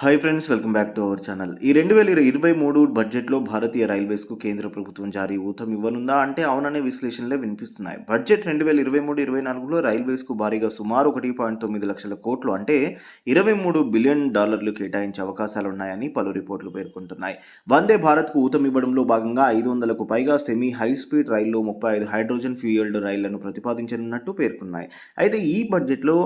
Hi friends welcome back to our channel ఈ రెండు వేల ఇరవై మూడు బడ్జెట్లో భారతీయ రైల్వేస్కు కేంద్ర ప్రభుత్వం జారీ ఊతం ఇవ్వనుందా అంటే అవుననే విశ్లేషణలే వినిపిస్తున్నాయి. బడ్జెట్ రెండు వేల ఇరవై మూడు ఇరవై నాలుగులో రైల్వేస్కు భారీగా సుమారు ఒకటి పాయింట్ తొమ్మిది లక్షల కోట్లు అంటే ఇరవై మూడు బిలియన్ డాలర్లు కేటాయించే అవకాశాలు ఉన్నాయని పలు రిపోర్టులు పేర్కొంటున్నాయి. వందే భారత్కు ఊతం ఇవ్వడంలో భాగంగా ఐదు వందలకు పైగా సెమీ హై స్పీడ్ రైల్లో ముప్పై ఐదు హైడ్రోజన్ ఫ్యూయల్డ్ రైళ్ళను ప్రతిపాదించనున్నట్టు పేర్కొన్నాయి. అయితే ఈ బడ్జెట్లో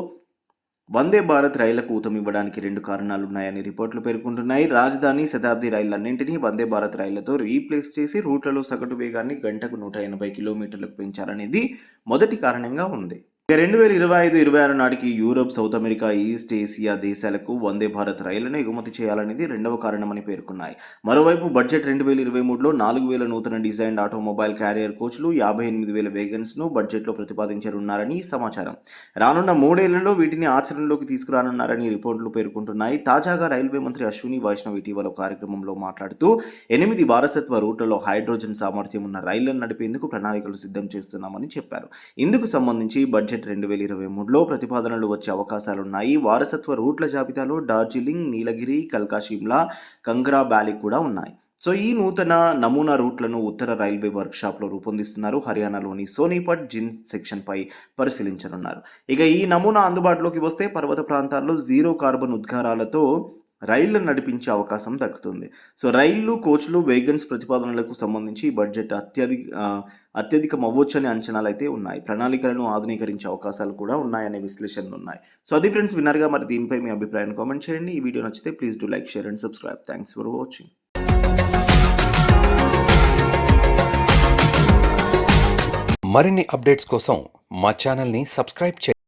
వందే భారత్ రైళ్ళకు ఊతమివ్వడానికి రెండు కారణాలున్నాయని రిపోర్టులు పేర్కొంటున్నాయి. రాజధాని శతాబ్ది రైళ్ళన్నింటినీ వందే భారత్ రైళ్ళతో రీప్లేస్ చేసి రూట్లలో సగటు వేగాన్ని గంటకు నూట ఎనభై కిలోమీటర్లకు పెంచాలనేది మొదటి కారణంగా ఉంది. రెండు వేల ఇరవై ఐదు ఇరవై ఆరు నాటికి Europe South America East Asia దేశాలకు వందే భారత్ రైళ్ళను ఎగుమతి చేయాలనేది రెండవ కారణమని పేర్కొన్నాయి. మరోవైపు బడ్జెట్ రెండు వేల ఇరవై మూడులో నాలుగు వేల నూతన డిజైన్ ఆటోమొబైల్ క్యారియర్ కోచ్లు యాభై ఎనిమిది వేల వేగన్స్ను బడ్జెట్లో ప్రతిపాదించనున్నారని సమాచారం. రానున్న మూడేళ్ళలో వీటిని ఆచరణలోకి తీసుకురానున్నారని రిపోర్టులు పేర్కొంటున్నాయి. తాజాగా రైల్వే మంత్రి అశ్విని వైష్ణవ్ ఇటీవల కార్యక్రమంలో మాట్లాడుతూ ఎనిమిది వారసత్వ రూట్లలో హైడ్రోజన్ సామర్థ్యం ఉన్న రైళ్ళను నడిపేందుకు ప్రణాళికలు సిద్ధం చేస్తున్నామని చెప్పారు. ఇందుకు సంబంధించి బడ్జెట్ రెండు వేల ఇరవై మూడులో ప్రతిపాదనలు వచ్చే అవకాశాలున్నాయి. వారసత్వ రూట్ల జాబితాలో డార్జిలింగ్ నీలగిరి కల్కా షిమ్లా కంగ్రా బ్యాలీ కూడా ఉన్నాయి. సో ఈ నూతన నమూనా రూట్లను ఉత్తర రైల్వే వర్క్షాప్లో రూపొందిస్తున్నారు. హర్యానాలోని సోనీపట్ జిన్ సెక్షన్పై పరిశీలించనున్నారు. ఇక ఈ నమూనా అందుబాటులోకి వస్తే పర్వత ప్రాంతాల్లో జీరో కార్బన్ ఉద్గారాలతో రైళ్ళను నడిపించే అవకాశం దక్కుతుంది. సో రైళ్ళు కోచ్లు వేగన్స్ ప్రతిపాదనలకు సంబంధించి ఈ బడ్జెట్ అత్యధిక అత్యధికం అవ్వచ్చని అంచనాలు అయితే ఉన్నాయి. ప్రణాళికలను ఆధునీకరించే అవకాశాలు కూడా ఉన్నాయనే విశ్లేషణలు ఉన్నాయి. సో అది ఫ్రెండ్స్ విన్నర్గా మరి దీనిపై మీ అభిప్రాయాన్ని కామెంట్ చేయండి. ఈ వీడియో నచ్చితే please do like share and subscribe. Thanks for watching. మరిన్ని అప్డేట్స్ కోసం మా ఛానల్ని సబ్స్క్రైబ్ చేయండి.